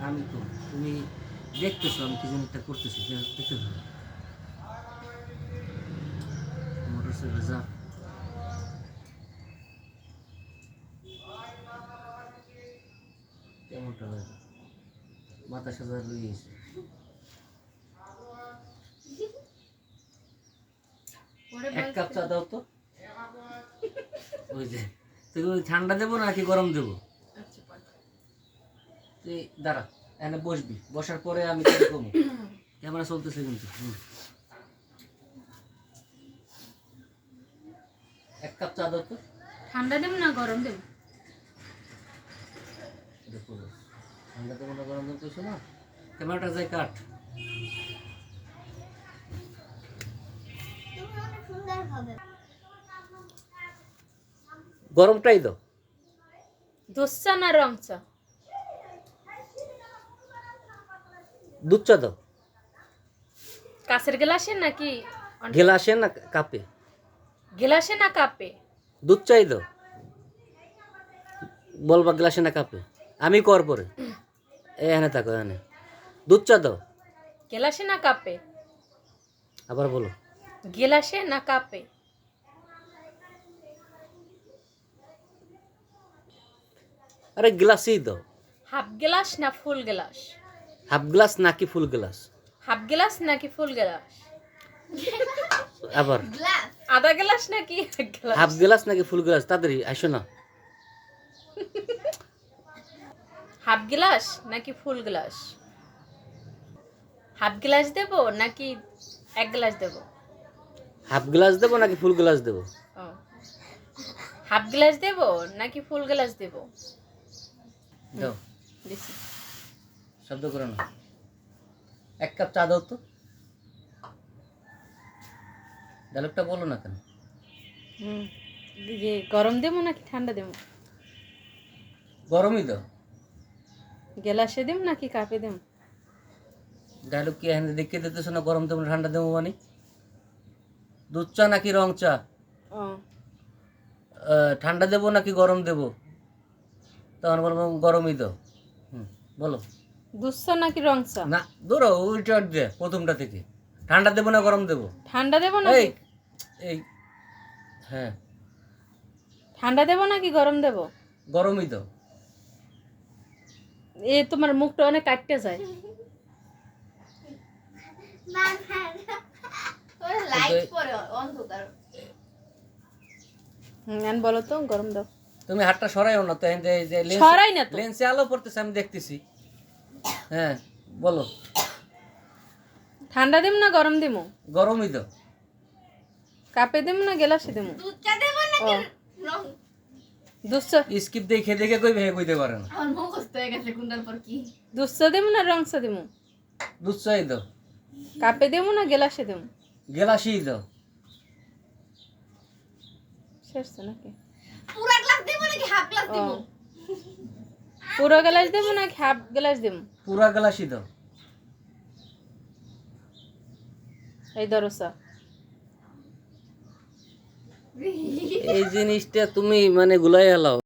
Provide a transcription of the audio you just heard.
আমি তো তুমি দেখতেছো আমি কি যেন একটা করতেছি দেখতে থাকো মোটর সাইকেল যা কেমনটা হয়েছে মাথা সাজা এক কাপ চা দাও তো। ওই যে। তুই ঠান্ডা দেবো নাকি গরম দেবো? আচ্ছা তুই দাঁড়া এখানে বসবি। বসার পরে আমি তোকে কমু ক্যামেরা চলতেছে কিন্তু এক কাপ চা দাও তো। ঠান্ডা দেব না গরম দেব? দেখো ঠান্ডা দেবো না গরম দেবো কইছো না। ক্যামেরাটা যায় কাট। গরমটাই দাও দুধ চা না রং চা দুধ চা দাও কাছের গ্লাসে নাকি গেলাসে না কাপে? গ্লাসে না কাপে? দুধ চাই দাও বলবা গ্লাসে না কাপে। আমি কর পরে। এখানে থাকো এখানে দুধ চা দাও গ্লাসে না কাপে? আবার বলো। গ্লাসে না কাপে? আরে গ্লাসই দাও হাফ গ্লাস না ফুল গ্লাস? হাফ গ্লাস নাকি ফুল গ্লাস? হাফ গ্লাস নাকি ফুল গ্লাস? আবার। আধা গ্লাস নাকি হাফ গ্লাস নাকি ফুল গ্লাস? তাড়াতাড়ি আসো না। হাফ গ্লাস নাকি ফুল গ্লাস? হাফ গ্লাস দেব নাকি এক গ্লাস দেব? হাফ গ্লাস দেবো নাকি ফুল গ্লাস দেবো? হাফ গ্লাস দেব নাকি ফুল গ্লাস দেব? দাও। শব্দ করো না। এক কাপ চা দাও তো। ডায়লগটা বলো না কেন? হুম গরম দেবো নাকি ঠান্ডা দেবো? গরমই দাও। গ্লাসে দেব নাকি কাপে দেব? ডায়লগ কি এখানে দেখে দিতেছো না গরম দেবো না ঠান্ডা দেবো মানে? দুধ চা নাকি রং চা? ঠান্ডা দেবো নাকি গরম দেবো? তখন বলব গরমই দাও হুম বলো। চা নাকি রং চা? না ধরো উল্টা দে প্রথমটা থেকে। ঠান্ডা দেবো না গরম দেবো? ঠান্ডা দেবো না এই এই হ্যাঁ। ঠান্ডা দেবো নাকি গরম দেবো? গরমই দাও এ তোমার মুখটা অনেক কাটতে যায়। হুম আন বলো তো গরম দাও। তুমি হাতটা সরাইও না তো সরাই না তো। লেন্সে আলো পড়তেছে আমি দেখতেছি। হ্যাঁ বলো। ঠান্ডা দেব না গরম দেবো? গরমই দাও কাপে দেব না গ্লাসে দেবো? ও। দুধ স্কিপ দেখে দেখে কই ভেবে কইতে পারে না। দুধ চা দেবো না রং চা দেবো? দুধ চাই দাও কাপে দেবো না গ্লাসে দেবো? গেলাসই দাও শেষ তো নাকি? পুরো গ্লাস না নাকি হাফ গ্লাস দেব? পুরো গ্লাসই দাও। এই ধরো এই জিনিসটা তুমি মানে গুলাই হেলাও